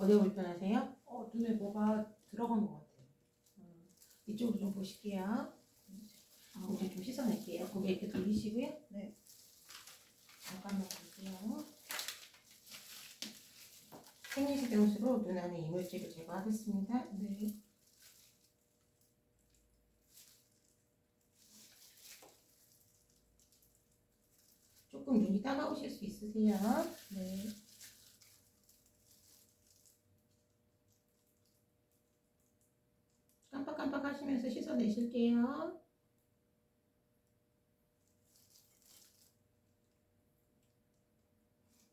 어디가 불편하세요? 어, 눈에 뭐가 들어간 것 같아요. 이쪽으로 좀 보실게요. 고개 좀 씻어낼게요. 고개 이렇게 돌리시고요. 네. 잠깐만 보세요. 생리식용수로 눈 안에 이물질을 제거하겠습니다. 네. 조금 눈이 따가우실 수 있으세요. 네. 깜빡깜빡 하시면서 씻어내실게요.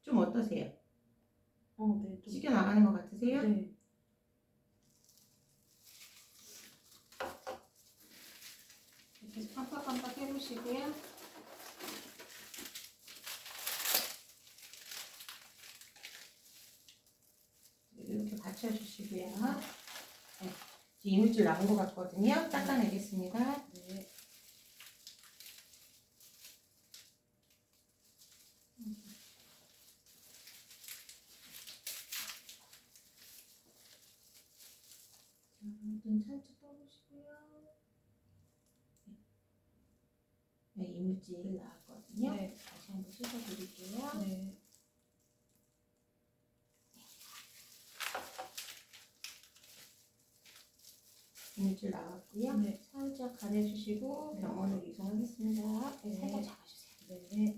좀 어떠세요? 어, 네. 좀. 씻겨 나가는 것 같으세요? 네. 이렇게 깜빡깜빡 해보시고요. 이렇게 받쳐주시고요. 네. 이물질 나온 것 같거든요. 닦아내겠습니다. 네. 자, 눈 살짝 떠보시고요. 네, 이물질 나왔거든요. 네. 다시 한번 씻어드릴게요. 네. 이물질 나왔고요. 네. 살짝 가려주시고 네. 병원으로 이송하겠습니다. 네, 네. 살짝 잡아주세요. 네.